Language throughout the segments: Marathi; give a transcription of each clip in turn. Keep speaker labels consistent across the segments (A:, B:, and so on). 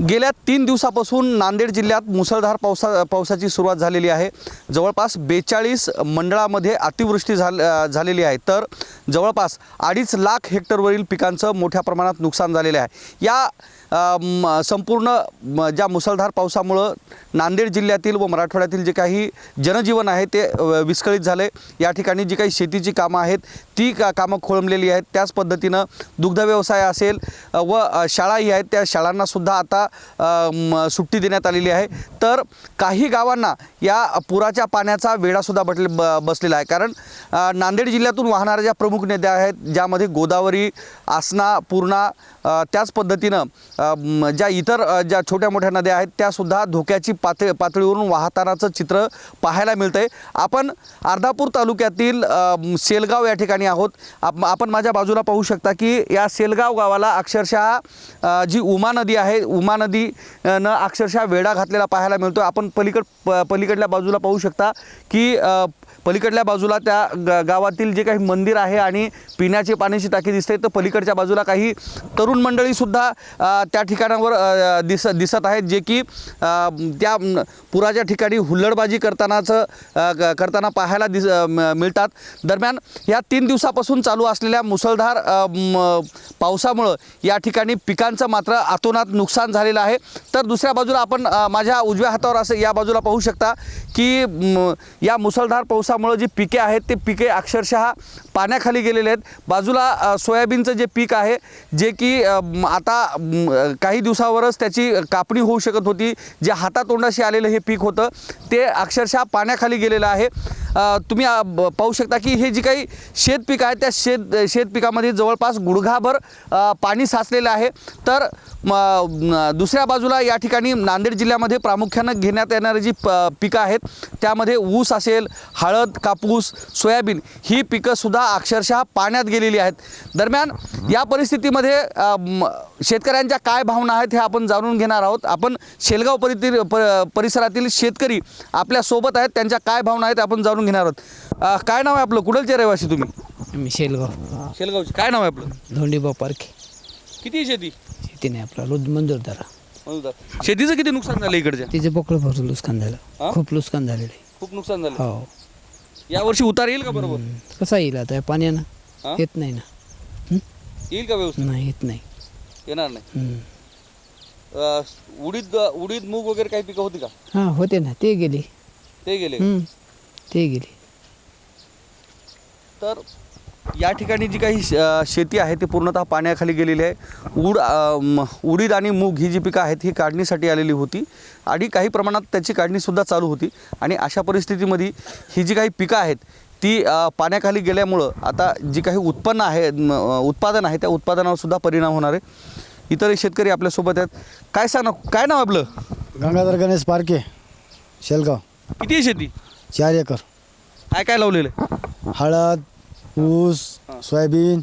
A: गेल्या तीन दिवसापासून नांदेड जिल्ह्यात मुसळधार पावसा पावसाची सुरुवात झालेली आहे. जवळपास बेचाळीस मंडळामध्ये अतिवृष्टी झाल झालेली आहे. तर जवळपास अडीच लाख हेक्टरवरील पिकांचं मोठ्या प्रमाणात नुकसान झालेलं आहे. या म, संपूर्ण म, ज्या मुसळधार पावसामुळं नांदेड जिल्ह्यातील व मराठवाड्यातील जे काही जनजीवन आहे ते अ, विस्कळीत झाले या ठिकाणी जी काही शेतीची कामं आहेत ती का कामं खोळंबलेली आहेत. त्याच पद्धतीनं दुग्ध व्यवसाय असेल व शाळाही आहेत. त्या शाळांनासुद्धा आता अ, सुट्टी देण्यात आलेली आहे. तर काही गावांना या पुराच्या पाण्याचा वेढासुद्धा बटले ब बसलेला आहे. कारण नांदेड जिल्ह्यातून वाहणाऱ्या ज्या प्रमुख नद्या आहेत ज्यामध्ये गोदावरी आसना पूर्णा त्याच पद्धतीनं ज्या इतर ज्या छोट्या मोठ्या नद्या आहेत त्यासुद्धा धोक्याची पातळी पातळीवरून वाहतानाचं चित्र पाहायला मिळतं आहे आपण अर्धापूर तालुक्यातील सेलगाव या ठिकाणी आहोत. आप आपण माझ्या बाजूला पाहू शकता की या सेलगाव गावाला अक्षरशः जी उमा नदी आहे उमा नदी न अक्षरशः वेढा घातलेला पाहायला मिळतो आपण पलीकड प पलीकडल्या बाजूला पाहू शकता की अ, पलीकडल्या बाजूला त्या ग गावातील जे काही मंदिर आहे आणि पिण्याची पाण्याची टाकी दिसते तर पलीकडच्या बाजूला काही तरुण मंडळीसुद्धा त्या ठिकाणावर दिस दिसत आहेत जे की त्या पुराच्या ठिकाणी हुल्लडबाजी करतानाचं क- करताना पाहायला दिस म- मिळतात. दरम्यान या तीन दिवसापासून चालू असलेल्या मुसळधार म, पावसामुळं या ठिकाणी पिकांचं मात्र आतोनात नुकसान झालेलं आहे. तर दुसऱ्या बाजूला आपण माझ्या उजव्या हातावर असं या बाजूला पाहू शकता की या मुसळधार पावसा पावसामुळं जी पिके आहेत ते पिके अक्षरशः पाण्याखाली गेलेले आहेत. बाजूला सोयाबीनचं जे पीक आहे जे की आता काही दिवसावरच त्याची कापणी होऊ शकत होती. जे हातातोंडाशी आलेलं हे पीक होतं ते अक्षरशः पाण्याखाली गेलेलं आहे. तुम्ही पाहू शकता की हे जी काही शेत पीक आहे त्या शेत शेत पिकामध्ये जवळपास गुडघाभर पाणी साचलेलं आहे. तर दुसऱ्या बाजूला या ठिकाणी नांदेड जिल्ह्यामध्ये प्रामुख्यानं घेण्यात येणारी जी प पिकं आहेत त्यामध्ये ऊस असेल हळद कापूस सोयाबीन ही पिकंसुद्धा अक्षरशः पाण्यात गेलेली आहेत. दरम्यान या परिस्थितीमध्ये शेतकऱ्यांच्या काय भावना आहेत हे आपण जाणून घेणार आहोत. आपण शेलगाव परितील प परिसरातील शेतकरी आपल्यासोबत आहेत त्यांच्या काय भावना आहेत आपण जाणून घेणार आहोत. अ, काय नाव आहे आपलं? कुठलचे रहिवासी तुम्ही?
B: मी शेलगाव.
A: शेलगावचे. काय नाव आहे आपलं?
B: धोंडीबा पारखे.
A: किती शेती?
B: शेती नाही आपला रोज मंजूर धरा.
A: शेतीचं किती नुकसान झालं इकडच्या?
B: तिचे बोकडं भरून नुकसान
A: हा?
B: झालं खूप नुकसान झालेलं आहे.
A: खूप नुकसान झालं.
B: हो.
A: यावर्षी उतार येईल का बरोबर?
B: हम्म. कसा येईल आता? या पाण्यानं
A: हा?
B: येत नाही ना.
A: येईल का व्यवस्थित?
B: नाही येत नाही.
A: येणार नाही.
B: हम्म.
A: अ, उडीद उडीद मूग वगैरे काही पिकं होती का?
B: हा होते ना. ते गेले.
A: ते गेले.
B: हम्म. ते गेले.
A: तर या ठिकाणी जी काही श- अ, शेती आहे ती पूर्णतः पाण्याखाली गेलेली आहे. उड अ, म, उडीद आणि मूग ही जी पिकं आहेत ही काढणीसाठी आलेली होती आणि काही प्रमाणात त्याची काढणीसुद्धा चालू होती आणि अशा परिस्थितीमध्ये ही जी काही पिकं आहेत ती अ, पाण्याखाली गेल्यामुळं आता जी काही उत्पन्न आहे म, अ, उत्पादन आहे त्या उत्पादनावर सुद्धा परिणाम होणार आहे. इतर शेतकरी आपल्यासोबत आहेत. काय सांग काय नाव आपलं?
C: गंगाधर गणेश पारखे शेलगाव.
A: किती आहे शेती?
C: चार एकर.
A: काय काय लावलेलं आहे?
C: हळद ऊस सोयाबीन.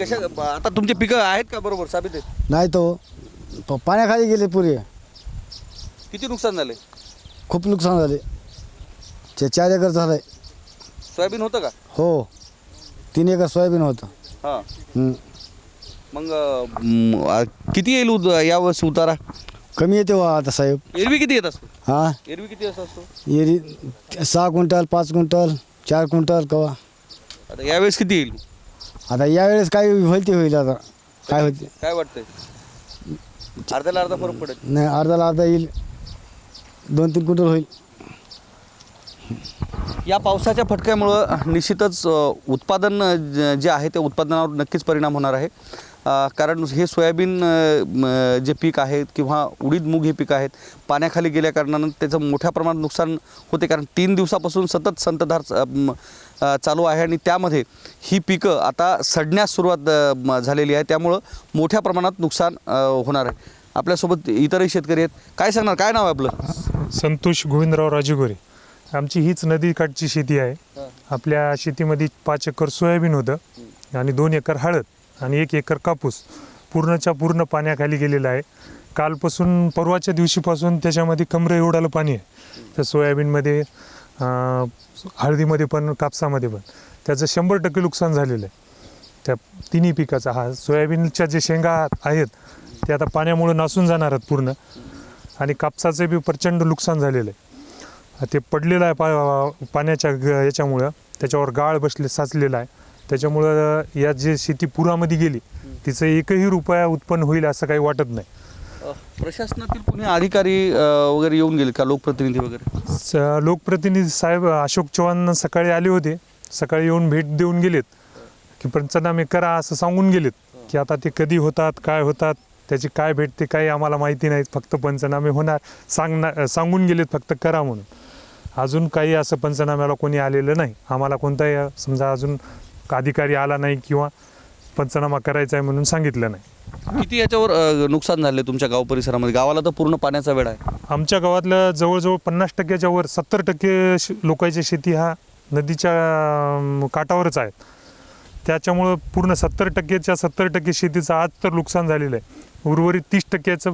A: कशा आता तुमचे पिकं आहेत का बरोबर साबित आहेत?
C: नाही तो. प- पाण्याखाली गेले पुरे.
A: किती नुकसान झाले
C: खूप नुकसान झाले. ते चार एकर झालं आहे
A: सोयाबीन होतं का?
C: हो. तीन एकर सोयाबीन होतं.
A: हां.
C: हं.
A: मग अं, आ, किती येईल उद- यावर्षी उतारा?
C: कमी येते वा आता साहेब.
A: एरवी किती येत असतो?
C: हां?
A: एरवी किती असं असतो?
C: एरी सहा क्विंटल पाच क्विंटल चार क्विंटल कवा.
A: आता यावेळेस किती येईल?
C: आता यावेळेस काय होईल ते होईल आता. काय होते
A: काय वाटतंय? अर्ध्याला अर्धा फरक पडेल.
C: नाही अर्धाला अर्धा येईल. दोन तीन क्विंटल होईल.
A: या पावसाच्या फटक्यामुळं निश्चितच अ, उत्पादन अ, ज- जे आहे त्या उत्पादनावर नक्कीच परिणाम होणार आहे. कारण हे सोयाबीन जे पीक आहेत किंवा उडीद मूग हे पीक आहेत पाण्याखाली गेल्या कारणानं त्याचं मोठ्या प्रमाणात नुकसान होते. कारण तीन दिवसापासून सतत संतधार चालू आहे आणि त्यामध्ये ही पिकं आता सडण्यास सुरुवात झालेली आहे. त्यामुळं मोठ्या प्रमाणात नुकसान होणार आहे. आपल्यासोबत इतरही शेतकरी आहेत. काय सांगणार? काय नाव आहे आपलं?
D: संतोष गोविंदराव राजगोरे. आमची हीच नदीकाठची शेती आहे. आपल्या शेतीमध्ये पाच एकर सोयाबीन होतं आणि दोन एकर हळद. आणि एक एकर कापूस पूर्णच्या पूर्ण पाण्याखाली गेलेला आहे. कालपासून परवाच्या दिवशीपासून त्याच्यामध्ये कमरे एवढालं पाणी आहे. तर सोयाबीनमध्ये हळदीमध्ये पण कापसामध्ये पण. त्याचं शंभर टक्के नुकसान झालेलं आहे. त्या तिन्ही पिकाचा हा सोयाबीनच्या जे शेंगा आहेत ते आता पाण्यामुळे नासून जाणार आहेत पूर्ण. आणि कापसाचे बी प्रचंड नुकसान झालेलं आहे. ते पडलेलं आहे पा पाण्याच्या ग- याच्यामुळं. त्याच्यावर गाळ बसले साचलेला आहे. त्याच्यामुळं या जे शेती पुरामध्ये गेली तिचं एकही रुपया उत्पन्न होईल असं काही वाटत नाही.
A: प्रशासनातील कोणी अधिकारी वगैरे येऊन गेले का लोकप्रतिनिधी वगैरे?
D: स- लोकप्रतिनिधी साहेब अशोक चव्हाण सकाळी आले होते. सकाळी येऊन भेट देऊन गेलेत. की पंचनामे करा असं सांगून गेलेत. की आता ते कधी होतात काय होतात त्याची काय भेटते काही आम्हाला माहिती नाही. फक्त पंचनामे होणार सांगणार सांगून गेलेत फक्त करा म्हणून. अजून काही असं पंचनाम्याला कोणी आलेलं नाही. आम्हाला कोणताही समजा अजून अधिकारी आला नाही किंवा पंचनामा करायचा आहे म्हणून सांगितलं नाही.
A: किती याच्यावर अ, नुकसान झाले तुमच्या गाव परिसरामध्ये? गावाला तर पूर्ण पाण्याचा वेळ आहे.
D: आमच्या गावातलं जवळजवळ पन्नास टक्क्याच्या वर सत्तर टक्के श- लोकांची शेती हा नदीच्या अं, काठावरच आहे. त्याच्यामुळं पूर्ण सत्तर टक्क्याच्या सत्तर टक्के शेतीचं आज तर नुकसान झालेलं आहे. उर्वरित तीस टक्क्याचं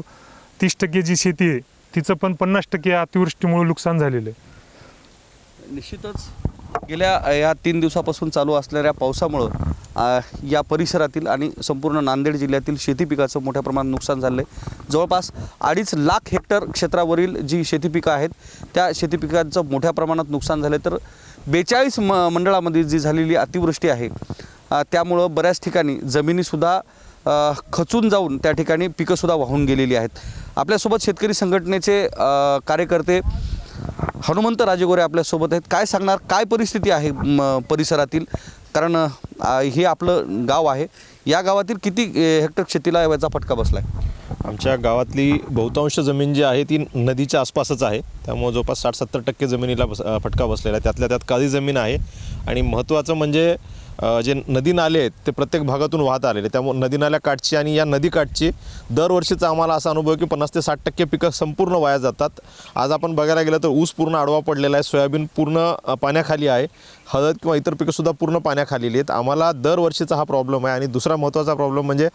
D: तीस टक्के जी शेती आहे तिचं पण पन्नास टक्के अतिवृष्टीमुळे नुकसान झालेलं आहे.
A: निश्चितच. गेल्या या तीन दिवसापासून चालू असणाऱ्या पावसामुळं या परिसरातील आणि संपूर्ण नांदेड जिल्ह्यातील शेती पिकाचं मोठ्या प्रमाणात नुकसान झालं आहे जवळपास अडीच लाख हेक्टर क्षेत्रावरील जी शेती पिकं आहेत त्या शेती पिकांचं मोठ्या प्रमाणात नुकसान झालं तर बेचाळीस म मंडळामध्ये जी झालेली अतिवृष्टी आहे त्यामुळं बऱ्याच ठिकाणी जमिनीसुद्धा खचून जाऊन त्या ठिकाणी पिकंसुद्धा वाहून गेलेली आहेत. आपल्यासोबत शेतकरी संघटनेचे कार्यकर्ते हनुमंत राजेगोरे आपल्यासोबत आहेत. काय सांगणार? काय परिस्थिती आहे म, परिसरातील? कारण हे आपलं गाव आहे. या गावातील किती हेक्टर शेतीला याचा फटका बसला आहे
E: आमच्या गावातली बहुतांश जमीन जी आहे ती नदीच्या आसपासच आहे. त्यामुळे जवळपास साठ सत्तर टक्के जमिनीला बस फटका बसलेला आहे. त्यातल्या त्यात काळी जमीन आहे. आणि महत्त्वाचं म्हणजे जे नदी नाले आहेत ते प्रत्येक भागातून वाहत आलेले त्यामुळे नदी नाल्या काठची आणि या नदी काठची दरवर्षीचा आम्हाला असा अनुभव आहे की पन्नास ते साठ टक्के पिकं संपूर्ण वाया जातात. आज आपण बघायला गेलं तर ऊस पूर्ण आडवा पडलेला आहे सोयाबीन पूर्ण पाण्याखाली आहे. हळद किंवा इतर पिकंसुद्धा पूर्ण पाण्याखाली आहेत. आम्हाला दरवर्षीचा हा प्रॉब्लेम आहे आणि दुसरा महत्त्वाचा प्रॉब्लेम म्हणजे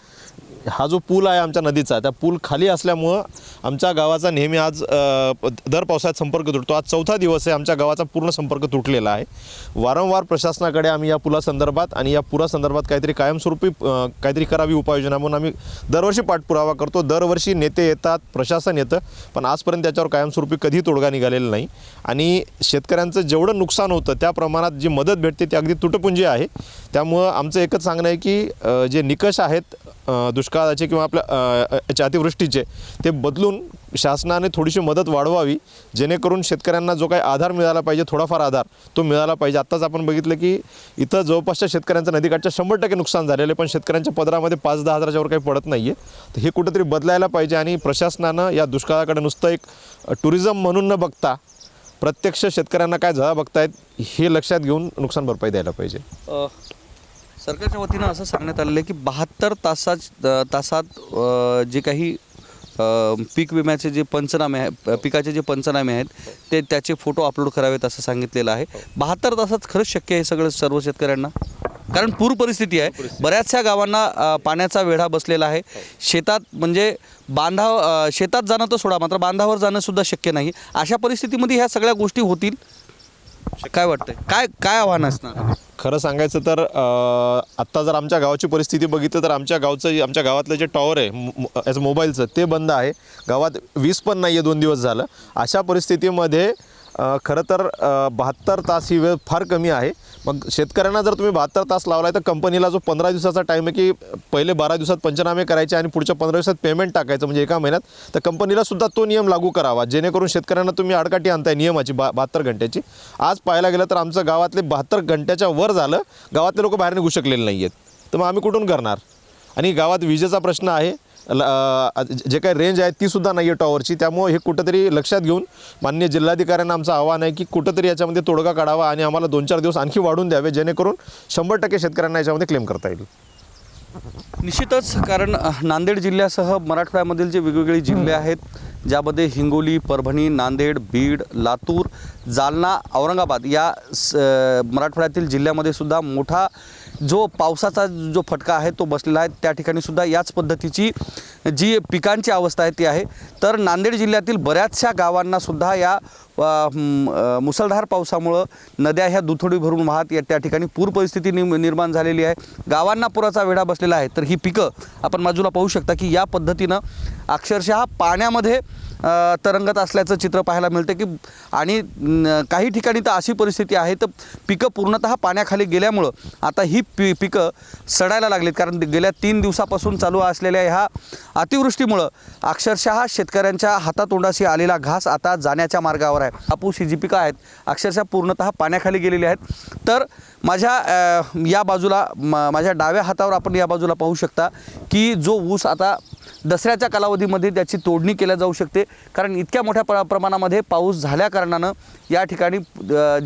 E: हा जो पूल आहे आमच्या नदीचा त्या पूल खाली असल्यामुळं आमच्या गावाचा नेहमी आज दर पावसाळ्यात संपर्क तुटतो. आज चौथा दिवस आहे आमच्या गावाचा पूर्ण संपर्क तुटलेला आहे. वारंवार प्रशासनाकडे आम्ही या पुलासंदर्भात आणि या पुरासंदर्भात काहीतरी कायमस्वरूपी काहीतरी करावी उपाययोजना म्हणून आम्ही दरवर्षी पाठपुरावा करतो. दरवर्षी नेते येतात प्रशासन येतं पण आजपर्यंत त्याच्यावर कायमस्वरूपी कधी तोडगा निघालेला नाही. आणि शेतकऱ्यांचं जेवढं नुकसान होतं त्या प्रमाणात जी मदत भेटते ती अगदी तुटपुंजी आहे. त्यामुळं आमचं एकच सांगणं आहे की जे निकष आहेत दुष्काळाचे किंवा आपल्या याचे अतिवृष्टीचे ते बदलून शासनाने थोडीशी मदत वाढवावी जेणेकरून शेतकऱ्यांना जो काही आधार मिळाला पाहिजे थोडाफार आधार तो मिळाला पाहिजे. आत्ताच आपण बघितलं की इथं जवळपासच्या शेतकऱ्यांचं नदीकाठच्या शंभर टक्के नुकसान झालेलं आहे पण शेतकऱ्यांच्या पदरामध्ये पाच दहा हजाराच्यावर काही पडत नाही आहे तर हे कुठेतरी बदलायला पाहिजे आणि प्रशासनानं या दुष्काळाकडे नुसतं एक टुरिझम म्हणून न बघता प्रत्यक्ष शेतकऱ्यांना काय झळा बघतायत हे लक्षात घेऊन नुकसान भरपाई द्यायला पाहिजे.
A: सरकारच्या वतीनं असं सांगण्यात आलेलं आहे की बहात्तर तासात अ, तासात जे काही पीक विम्याचे जे पंचनामे आहे पिकाचे जे पंचनामे आहेत ते त्याचे फोटो अपलोड करावेत असं सांगितलेलं आहे. बहात्तर तासात खरंच शक्य आहे सगळं सर्व शेतकऱ्यांना? कारण पूर परिस्थिती आहे. बऱ्याचशा गावांना पाण्याचा वेढा बसलेला आहे. शेतात म्हणजे बांधाव शेतात जाणं तर सोडा मात्र बांधावर जाणं सुद्धा शक्य नाही. अशा परिस्थितीमध्ये ह्या सगळ्या गोष्टी होतील? काय वाटतंय? काय काय आव्हान असणार?
E: खरं सांगायचं तर अ, आत्ता जर आमच्या गावाची परिस्थिती बघितलं तर आमच्या गावचं आमच्या गावातलं जे टॉवर आहे मो- मो- याचं मोबाईलचं ते बंद आहे. गावात वीज पण नाही आहे दोन दिवस झालं. अशा परिस्थितीमध्ये खरं तर बहात्तर तास ही वेळ फार कमी आहे. मग शेतकऱ्यांना जर तुम्ही बहात्तर तास लावलाय तर कंपनीला जो पंधरा दिवसाचा टाईम आहे की पहिले बारा दिवसात पंचनामे करायचे आणि पुढच्या पंधरा दिवसात पेमेंट टाकायचं म्हणजे एका महिन्यात तर कंपनीला सुद्धा तो नियम लागू करावा जेणेकरून शेतकऱ्यांना तुम्ही आडकाठी आणताय नियमाची बा बहात्तर घंट्याची. आज पाहायला गेलं तर आमचं गावातले बहात्तर घंट्याच्या वर झालं गावातले लोक बाहेर निघू शकलेले नाही आहेत तर मग आम्ही कुठून करणार? आणि गावात विजेचा प्रश्न आहे जे काही रेंज आहे ती सुद्धा नाही आहे टॉवरची त्यामुळे हे कुठंतरी लक्षात घेऊन मान्य जिल्हाधिकाऱ्यांना आमचं आव्हान आहे की कुठंतरी याच्यामध्ये तोडगा काढावा आणि आम्हाला दोन चार दिवस आणखी वाढून द्यावे जेणेकरून शंभर टक्के शेतकऱ्यांना याच्यामध्ये क्लेम करता येईल.
A: निश्चितच कारण नांदेड जिल्ह्यासह मराठवाड्यामधील जे वेगवेगळे जिल्हे आहेत ज्यामध्ये हिंगोली परभणी नांदेड बीड लातूर जालना औरंगाबाद या स- मराठवाड्यातील जिल्ह्यामध्ये सुद्धा मोठा जो पावसाचा जो फटका आहे तो बसलेला आहे त्या ठिकाणी सुद्धा याच पद्धतीची जी पिकांची अवस्था आहे ती आहे. तर नांदेड जिल्ह्यातील बऱ्याचशा गावांना सुद्धा या मुसळधार पावसामुळं नद्या ह्या दुथडी भरून वाहत या त्या ठिकाणी पूर परिस्थिती नि निर्माण झालेली आहे. गावांना पुराचा वेढा बसलेला आहे. तर ही पिकं आपण बाजूला पाहू शकता की या पद्धतीनं अक्षरशः पाण्यामध्ये तरंगत असल्याचं चित्र पाहायला मिळतं की आणि काही ठिकाणी तर अशी परिस्थिती आहे तर पिकं पूर्णतः पाण्याखाली गेल्यामुळं आता ही पि पिकं सडायला लागलीत. कारण गेल्या तीन दिवसापासून चालू असलेल्या ह्या अतिवृष्टीमुळं अक्षरशः शेतकऱ्यांच्या हातातोंडाशी आलेला घास आता जाण्याच्या मार्गावर आहे. कापूस ही जी पिकं आहेत अक्षरशः पूर्णतः पाण्याखाली गेलेली आहेत. तर माझ्या या बाजूला म- माझ्या डाव्या हातावर आपण या बाजूला पाहू शकता की जो ऊस आता दसऱ्याच्या कालावधीमध्ये त्याची तोडणी केल्या जाऊ शकते. कारण इतक्या मोठ्या प्र प्रमाणामध्ये पाऊस झाल्याकारणानं या ठिकाणी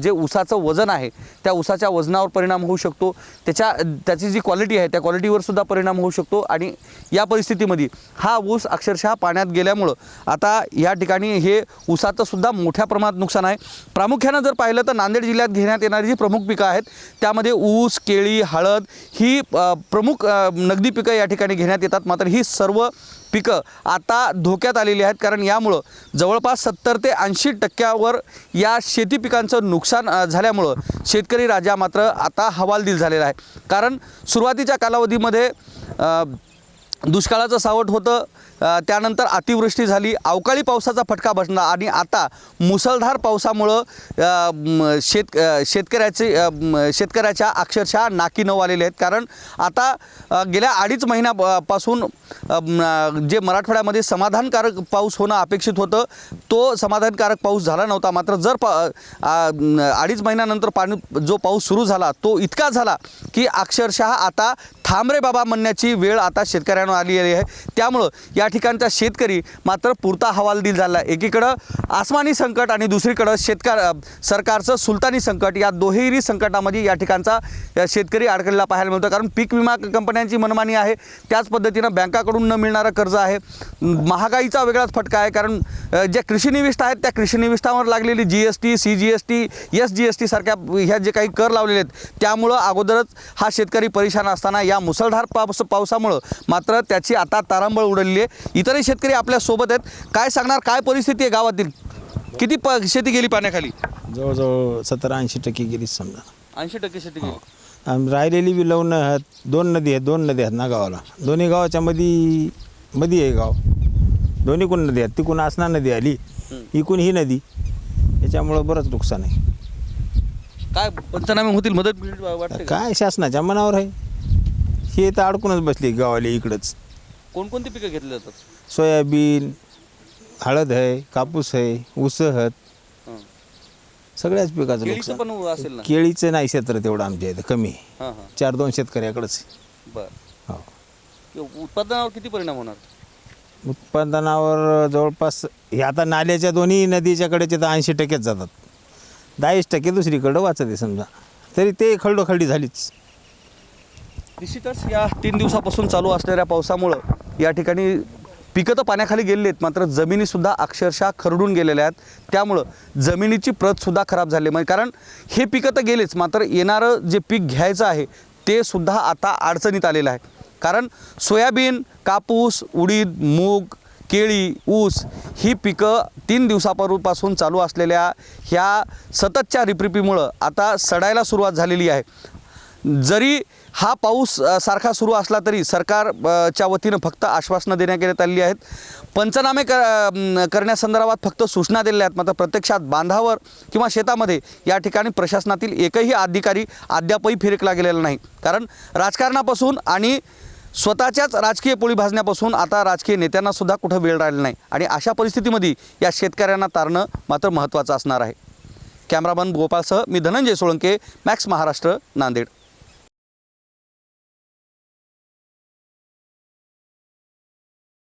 A: जे ऊसाचं वजन आहे त्या ऊसाच्या वजनावर परिणाम होऊ शकतो. त्याच्या त्याची जी क्वालिटी आहे त्या क्वालिटीवर सुद्धा परिणाम होऊ शकतो. आणि या परिस्थितीमध्ये हा ऊस अक्षरशः पाण्यात गेल्यामुळं आता या ठिकाणी हे ऊसाचं सुद्धा मोठ्या प्रमाणात नुकसान आहे. प्रामुख्यानं जर पाहिलं तर नांदेड जिल्ह्यात घेण्यात येणारी जी प्रमुख पिकं आहेत त्यामध्ये ऊस केळी हळद ही प्रमुख नगदी पिकं या ठिकाणी घेण्यात येतात. मात्र ही सर्व पिकं आता धोक्यात आलेली आहेत. कारण यामुळं जवळपास सत्तर ते ऐंशी टक्क्यावर या शेती पिकांचं नुकसान झाल्यामुळं शेतकरी राजा मात्र आता हवालदिल झालेला आहे. कारण सुरुवातीच्या कालावधीमध्ये दुष्काळाचं सावट होतं. त्यानंतर अतिवृष्टी झाली. अवकाळी पावसाचा फटका बसला आणि आता मुसळधार पावसामुळं शेत शेतकऱ्याचे शेतकऱ्याच्या अक्षरशः नाकी नऊ आलेले आहेत. कारण आता गेल्या अडीच महिन्यापासून जे मराठवाड्यामध्ये समाधानकारक पाऊस होणं अपेक्षित होतं तो समाधानकारक पाऊस झाला नव्हता. मात्र जर पा अडीच महिन्यानंतर पाणी जो पाऊस सुरू झाला तो इतका झाला की अक्षरशः आता थांबरे बाबा म्हणण्याची वेळ आता शेतकऱ्यांवर आली आहे. त्यामुळं या ठिकाणचा शेतकरी मात्र पुरता हवालदिल झाला. आहे एकीकडं आसमानी संकट आणि दुसरीकडं शेतकार सरकारचं सुलतानी संकट. या दोहेरी संकटामध्ये या ठिकाणचा शेतकरी अडकलेला पाहायला मिळतो. कारण पीक विमा कंपन्यांची मनमानी आहे. त्याच पद्धतीनं बँकाकडून न मिळणारं कर्ज आहे. महागाईचा वेगळाच फटका आहे. कारण ज्या कृषी निविष्ठा आहेत त्या कृषी निविष्ठावर लागलेली G S T C G S T S G S T सारख्या ह्या जे काही कर लावलेले आहेत त्यामुळं अगोदरच हा शेतकरी परेशान असताना या मुसळधार पाऊस पावसामुळं मात्र त्याची आता तारांबळ उडलेली आहे. इतरही शेतकरी आपल्यासोबत आहेत. काय सांगणार काय परिस्थिती आहे गावातील? किती प शेती गेली पाण्याखाली?
F: जवळजवळ सत्तर ऐंशी टक्के गेली समजा.
A: ऐंशी टक्के शेती गेली.
F: आणि राहिलेली बी लवण आहेत दोन नदी आहेत दोन नदी आहेत ना गावाला. दोन्ही गावाच्या मध्ये मध्ये आहे गाव. दोन्ही कोण नदी आहेत? तिकून आसना नदी आली इकून ही नदी. याच्यामुळं बरंच नुकसान आहे.
A: काय पंचनामे होतील? मदत मिळेल वाटते का?
F: काय शासनाच्या मनावर आहे. हे तर अडकूनच बसली गावाला इकडंच.
A: कोणकोणती पिकं घेतली जातात?
F: सोयाबीन हळद आहे कापूस आहे ऊस आहेत.
A: हं.
F: सगळ्याच पिकाचं
A: केळीचं
F: नुकसान
A: पण असेल ना?
F: केळीचं नाही क्षेत्र तेवढं आमच्या इथं कमी. आहे
A: हां हां.
F: चार दोन शेतकऱ्याकडंच. आहे.
A: बरं
F: हो
A: उत्पादनावर किती परिणाम होणार?
F: उत्पादनावर जवळपास हे आता नाल्याच्या दोन्ही नदीच्या कडेचे तर ऐंशी टक्केच जातात. दहावीस टक्के दुसरीकडं वाचत आहे समजा. तरी ते खरडोखरडी झालीच.
A: निश्चितच या तीन दिवसापासून चालू असणाऱ्या पावसामुळं या ठिकाणी पिकं तर पाण्याखाली गेलेली आहेत मात्र जमिनीसुद्धा अक्षरशः खरडून गेलेल्या आहेत. त्यामुळं जमिनीची प्रतसुद्धा खराब झाली म्हणजे कारण हे पिकं तर गेलेच मात्र येणारं जे पीक घ्यायचं आहे ते सुद्धा आता अडचणीत आलेलं आहे. कारण सोयाबीन कापूस उडीद मूग केळी ऊस ही पिकं तीन दिवसापूर्वीपासून चालू असलेल्या ह्या सततच्या रिपरिपीमुळं आता सडायला सुरुवात झालेली आहे. जरी हा पाऊस सारखा सुरू असला तरी सरकारच्या वतीनं फक्त आश्वासनं देण्यात आलेली आहेत. पंचनामे कर करण्यासंदर्भात फक्त सूचना दिलेल्या आहेत. मात्र प्रत्यक्षात बांधावर किंवा शेतामध्ये या ठिकाणी प्रशासनातील एकही अधिकारी अद्यापही फिरकला गेलेला नाही. कारण राजकारणापासून आणि स्वतःच्याच राजकीय पोळी भाजण्यापासून आता राजकीय नेत्यांनासुद्धा कुठं वेळ राहिला नाही. आणि अशा परिस्थितीमध्ये या शेतकऱ्यांना तारणं मात्र महत्त्वाचं असणार आहे. कॅमेरामन गोपाळसह मी धनंजय सोळंके मॅक्स महाराष्ट्र नांदेड.